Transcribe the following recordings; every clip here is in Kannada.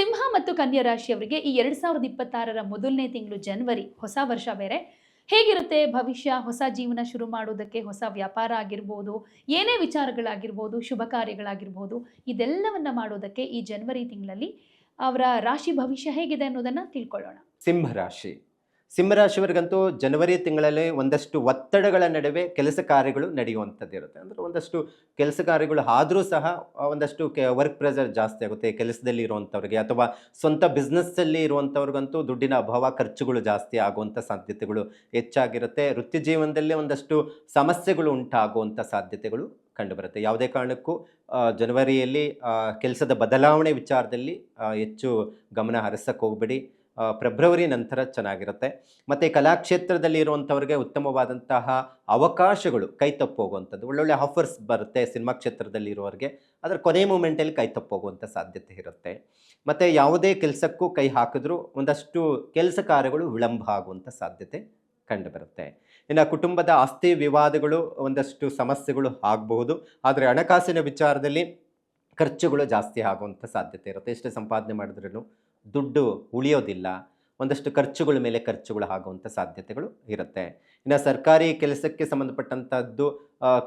ಸಿಂಹ ಮತ್ತು ಕನ್ಯಾ ರಾಶಿಯವರಿಗೆ ಈ ಎರಡ್ ಸಾವಿರದ ಇಪ್ಪತ್ತಾರರ ಮೊದಲನೇ ತಿಂಗಳು ಜನವರಿ ಹೊಸ ವರ್ಷ ಬೇರೆ. ಹೇಗಿರುತ್ತೆ ಭವಿಷ್ಯ? ಹೊಸ ಜೀವನ ಶುರು ಮಾಡೋದಕ್ಕೆ ಹೊಸ ವ್ಯಾಪಾರ ಆಗಿರ್ಬೋದು, ಏನೇ ವಿಚಾರಗಳಾಗಿರ್ಬೋದು, ಶುಭ ಕಾರ್ಯಗಳಾಗಿರ್ಬೋದು, ಇದೆಲ್ಲವನ್ನ ಮಾಡೋದಕ್ಕೆ ಈ ಜನವರಿ ತಿಂಗಳಲ್ಲಿ ಅವರ ರಾಶಿ ಭವಿಷ್ಯ ಹೇಗಿದೆ ಅನ್ನೋದನ್ನ ತಿಳ್ಕೊಳ್ಳೋಣ. ಸಿಂಹರಾಶಿ ಸಿಂಹರಾಶಿಯವರಿಗಂತೂ ಜನವರಿ ತಿಂಗಳಲ್ಲಿ ಒಂದಷ್ಟು ಒತ್ತಡಗಳ ನಡುವೆ ಕೆಲಸ ಕಾರ್ಯಗಳು ನಡೆಯುವಂಥದ್ದು ಇರುತ್ತೆ. ಅಂದರೆ ಒಂದಷ್ಟು ಕೆಲಸ ಕಾರ್ಯಗಳು ಆದರೂ ಸಹ ಒಂದಷ್ಟು ಕೆ ವರ್ಕ್ ಪ್ರೆಷರ್ ಜಾಸ್ತಿ ಆಗುತ್ತೆ. ಕೆಲಸದಲ್ಲಿ ಇರುವಂಥವ್ರಿಗೆ ಅಥವಾ ಸ್ವಂತ ಬಿಸ್ನೆಸ್ಸಲ್ಲಿ ಇರುವಂಥವ್ರಿಗಂತೂ ದುಡ್ಡಿನ ಅಭಾವ, ಖರ್ಚುಗಳು ಜಾಸ್ತಿ ಆಗುವಂಥ ಸಾಧ್ಯತೆಗಳು ಹೆಚ್ಚಾಗಿರುತ್ತೆ. ವೃತ್ತಿ ಜೀವನದಲ್ಲಿ ಒಂದಷ್ಟು ಸಮಸ್ಯೆಗಳು ಉಂಟಾಗುವಂಥ ಸಾಧ್ಯತೆಗಳು ಕಂಡುಬರುತ್ತೆ. ಯಾವುದೇ ಕಾರಣಕ್ಕೂ ಜನವರಿಯಲ್ಲಿ ಕೆಲಸದ ಬದಲಾವಣೆ ವಿಚಾರದಲ್ಲಿ ಹೆಚ್ಚು ಗಮನ ಹರಿಸಕ್ಕೆ ಹೋಗ್ಬೇಡಿ. ಫೆಬ್ರವರಿ ನಂತರ ಚೆನ್ನಾಗಿರುತ್ತೆ. ಮತ್ತು ಕಲಾಕ್ಷೇತ್ರದಲ್ಲಿ ಇರುವಂಥವ್ರಿಗೆ ಉತ್ತಮವಾದಂತಹ ಅವಕಾಶಗಳು ಕೈ ತಪ್ಪೋಗುವಂಥದ್ದು. ಒಳ್ಳೊಳ್ಳೆ ಆಫರ್ಸ್ ಬರುತ್ತೆ ಸಿನಿಮಾ ಕ್ಷೇತ್ರದಲ್ಲಿ ಇರುವವರಿಗೆ ಅದರ ಕೊನೆ ಮೂಮೆಂಟಲ್ಲಿ ಕೈ ತಪ್ಪೋಗುವಂಥ ಸಾಧ್ಯತೆ ಇರುತ್ತೆ. ಮತ್ತು ಯಾವುದೇ ಕೆಲಸಕ್ಕೂ ಕೈ ಹಾಕಿದ್ರೂ ಒಂದಷ್ಟು ಕೆಲಸ ಕಾರ್ಯಗಳು ವಿಳಂಬ ಆಗುವಂಥ ಸಾಧ್ಯತೆ ಕಂಡುಬರುತ್ತೆ. ಇನ್ನು ಕುಟುಂಬದ ಆಸ್ತಿ ವಿವಾದಗಳು ಒಂದಷ್ಟು ಸಮಸ್ಯೆಗಳು ಆಗಬಹುದು. ಆದರೆ ಹಣಕಾಸಿನ ವಿಚಾರದಲ್ಲಿ ಖರ್ಚುಗಳು ಜಾಸ್ತಿ ಆಗುವಂಥ ಸಾಧ್ಯತೆ ಇರುತ್ತೆ. ಎಷ್ಟೇ ಸಂಪಾದನೆ ಮಾಡಿದ್ರೂ ದುಡ್ಡು ಉಳಿಯೋದಿಲ್ಲ, ಒಂದಷ್ಟು ಖರ್ಚುಗಳ ಮೇಲೆ ಖರ್ಚುಗಳು ಆಗುವಂಥ ಸಾಧ್ಯತೆಗಳು ಇರುತ್ತೆ. ಇನ್ನು ಸರ್ಕಾರಿ ಕೆಲಸಕ್ಕೆ ಸಂಬಂಧಪಟ್ಟಂಥದ್ದು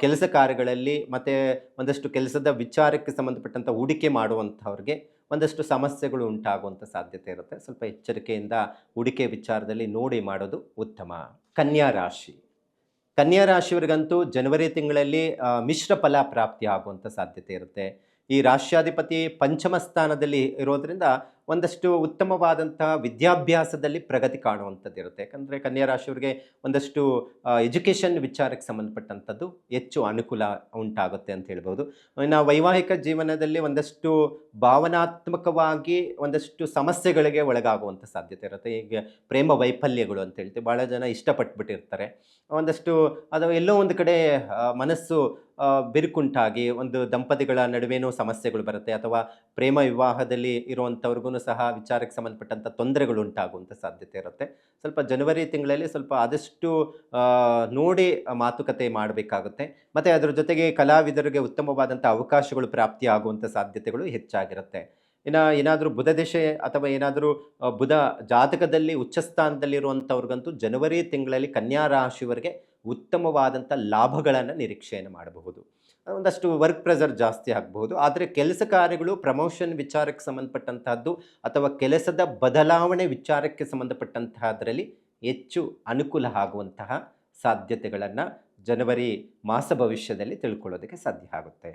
ಕೆಲಸ ಕಾರ್ಯಗಳಲ್ಲಿ ಮತ್ತು ಒಂದಷ್ಟು ಕೆಲಸದ ವಿಚಾರಕ್ಕೆ ಸಂಬಂಧಪಟ್ಟಂಥ ಹೂಡಿಕೆ ಮಾಡುವಂಥವ್ರಿಗೆ ಒಂದಷ್ಟು ಸಮಸ್ಯೆಗಳು ಉಂಟಾಗುವಂಥ ಸಾಧ್ಯತೆ ಇರುತ್ತೆ. ಸ್ವಲ್ಪ ಎಚ್ಚರಿಕೆಯಿಂದ ಹೂಡಿಕೆ ವಿಚಾರದಲ್ಲಿ ನೋಡಿ ಮಾಡೋದು ಉತ್ತಮ. ಕನ್ಯಾ ರಾಶಿ. ಕನ್ಯಾ ರಾಶಿಯವರಿಗಂತೂ ಜನವರಿ ತಿಂಗಳಲ್ಲಿ ಮಿಶ್ರ ಫಲ ಪ್ರಾಪ್ತಿ ಆಗುವಂಥ ಸಾಧ್ಯತೆ ಇರುತ್ತೆ. ಈ ರಾಷ್ಟ್ರಾಧಿಪತಿ ಪಂಚಮ ಸ್ಥಾನದಲ್ಲಿ ಇರೋದ್ರಿಂದ ಒಂದಷ್ಟು ಉತ್ತಮವಾದಂತಹ ವಿದ್ಯಾಭ್ಯಾಸದಲ್ಲಿ ಪ್ರಗತಿ ಕಾಣುವಂಥದ್ದು ಇರುತ್ತೆ ಯಾಕಂದರೆ ಕನ್ಯಾ ರಾಶಿಯವರಿಗೆ ಒಂದಷ್ಟು ಎಜುಕೇಷನ್ ವಿಚಾರಕ್ಕೆ ಸಂಬಂಧಪಟ್ಟಂಥದ್ದು ಹೆಚ್ಚು ಅನುಕೂಲ ಉಂಟಾಗುತ್ತೆ ಅಂತ ಹೇಳ್ಬೋದು. ಇನ್ನು ವೈವಾಹಿಕ ಜೀವನದಲ್ಲಿ ಒಂದಷ್ಟು ಭಾವನಾತ್ಮಕವಾಗಿ ಒಂದಷ್ಟು ಸಮಸ್ಯೆಗಳಿಗೆ ಒಳಗಾಗುವಂಥ ಸಾಧ್ಯತೆ ಇರುತ್ತೆ. ಈಗ ಪ್ರೇಮ ವೈಫಲ್ಯಗಳು ಅಂತ ಹೇಳ್ತೀವಿ. ಭಾಳ ಜನ ಇಷ್ಟಪಟ್ಬಿಟ್ಟಿರ್ತಾರೆ. ಒಂದಷ್ಟು, ಅದು ಎಲ್ಲೋ ಒಂದು ಕಡೆ ಮನಸ್ಸು ಬಿರುಕುಂಟಾಗಿ ಒಂದು ದಂಪತಿಗಳ ನಡುವೆನೂ ಸಮಸ್ಯೆಗಳು ಬರುತ್ತೆ ಅಥವಾ ಪ್ರೇಮ ವಿವಾಹದಲ್ಲಿ ಇರುವಂಥವ್ರಿಗೂ ಸಹ ವಿಚಾರಕ್ಕೆ ಸಂಬಂಧಪಟ್ಟಂಥ ತೊಂದರೆಗಳು ಉಂಟಾಗುವಂಥ ಸಾಧ್ಯತೆ ಇರುತ್ತೆ. ಸ್ವಲ್ಪ ಜನವರಿ ತಿಂಗಳಲ್ಲಿ ಸ್ವಲ್ಪ ಆದಷ್ಟು ನೋಡಿ ಮಾತುಕತೆ ಮಾಡಬೇಕಾಗುತ್ತೆ. ಮತ್ತು ಅದರ ಜೊತೆಗೆ ಕಲಾವಿದರಿಗೆ ಉತ್ತಮವಾದಂಥ ಅವಕಾಶಗಳು ಪ್ರಾಪ್ತಿ ಆಗುವಂಥ ಸಾಧ್ಯತೆಗಳು ಹೆಚ್ಚಾಗಿರುತ್ತೆ. ಇನ್ನು ಏನಾದರೂ ಬುಧ ದಿಶೆ ಅಥವಾ ಏನಾದರೂ ಬುಧ ಜಾತಕದಲ್ಲಿ, ಉಚ್ಚಸ್ಥಾನದಲ್ಲಿರುವಂಥವ್ರಿಗಂತೂ ಜನವರಿ ತಿಂಗಳಲ್ಲಿ ಕನ್ಯಾ ರಾಶಿಯವರಿಗೆ ಉತ್ತಮವಾದಂಥ ಲಾಭಗಳನ್ನು ನಿರೀಕ್ಷೆಯನ್ನು ಮಾಡಬಹುದು. ಒಂದಷ್ಟು ವರ್ಕ್ ಪ್ರೆಷರ್ ಜಾಸ್ತಿ ಆಗಬಹುದು. ಆದರೆ ಕೆಲಸ ಕಾರ್ಯಗಳು ಪ್ರಮೋಷನ್ ವಿಚಾರಕ್ಕೆ ಸಂಬಂಧಪಟ್ಟಂತಹದ್ದು ಅಥವಾ ಕೆಲಸದ ಬದಲಾವಣೆ ವಿಚಾರಕ್ಕೆ ಸಂಬಂಧಪಟ್ಟಂತಹದ್ರಲ್ಲಿ ಹೆಚ್ಚು ಅನುಕೂಲ ಆಗುವಂತಹ ಸಾಧ್ಯತೆಗಳನ್ನು ಜನವರಿ ಮಾಸ ಭವಿಷ್ಯದಲ್ಲಿ ತಿಳ್ಕೊಳ್ಳೋದಕ್ಕೆ ಸಾಧ್ಯ ಆಗುತ್ತೆ.